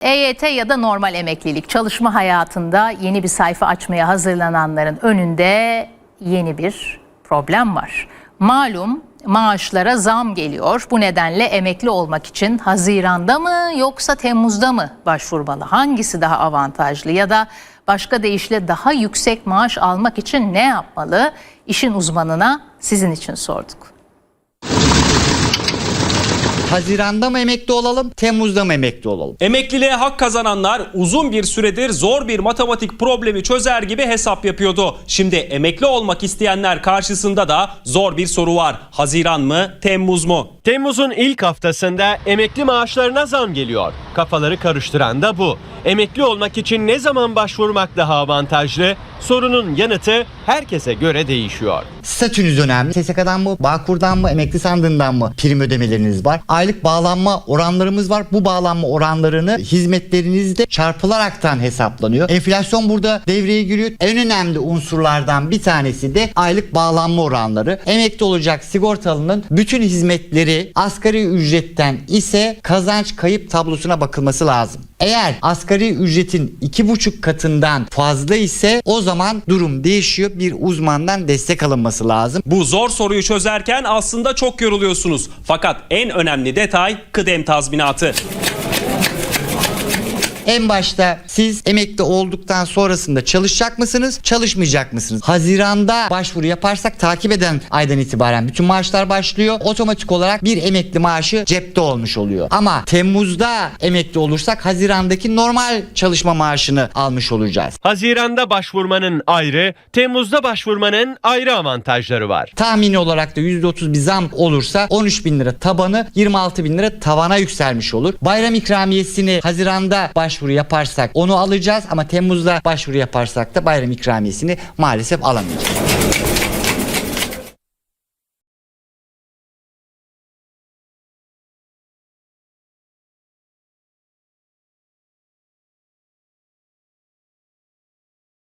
EYT ya da normal emeklilik çalışma hayatında yeni bir sayfa açmaya hazırlananların önünde yeni bir problem var. Malum maaşlara zam geliyor. Bu nedenle emekli olmak için Haziran'da mı yoksa Temmuz'da mı başvurmalı? Hangisi daha avantajlı ya da başka deyişle daha yüksek maaş almak için ne yapmalı? İşin uzmanına sizin için sorduk. Haziran'da mı emekli olalım, Temmuz'da mı emekli olalım? Emekliliğe hak kazananlar uzun bir süredir zor bir matematik problemi çözer gibi hesap yapıyordu. Şimdi emekli olmak isteyenler karşısında da zor bir soru var. Haziran mı, Temmuz mu? Temmuz'un ilk haftasında emekli maaşlarına zam geliyor. Kafaları karıştıran da bu. Emekli olmak için ne zaman başvurmak daha avantajlı? Sorunun yanıtı herkese göre değişiyor. Statünüz önemli. SSK'dan mı, Bağkur'dan mı, emekli sandığından mı prim ödemeleriniz var? Aylık bağlanma oranlarımız var. Bu bağlanma oranlarını hizmetlerinizde çarpılaraktan hesaplanıyor. Enflasyon burada devreye giriyor. En önemli unsurlardan bir tanesi de aylık bağlanma oranları. Emekli olacak sigortalının bütün hizmetleri asgari ücretten ise kazanç kayıp tablosuna bakılması lazım. Eğer asgari ücretin iki buçuk katından fazla ise o zaman durum değişiyor. Bir uzmandan destek alınması lazım. Bu zor soruyu çözerken aslında çok yoruluyorsunuz. Fakat en önemli detay kıdem tazminatı. En başta siz emekli olduktan sonrasında çalışacak mısınız, çalışmayacak mısınız? Haziranda başvuru yaparsak takip eden aydan itibaren bütün maaşlar başlıyor. Otomatik olarak bir emekli maaşı cepte olmuş oluyor. Ama Temmuz'da emekli olursak Haziran'daki normal çalışma maaşını almış olacağız. Haziran'da başvurmanın ayrı, Temmuz'da başvurmanın ayrı avantajları var. Tahmini olarak da %30 bir zam olursa 13 bin lira tabanı 26 bin lira tavana yükselmiş olur. Bayram ikramiyesini Haziran'da başvuru yaparsak onu alacağız ama Temmuz'da başvuru yaparsak da bayram ikramiyesini maalesef alamayacağız.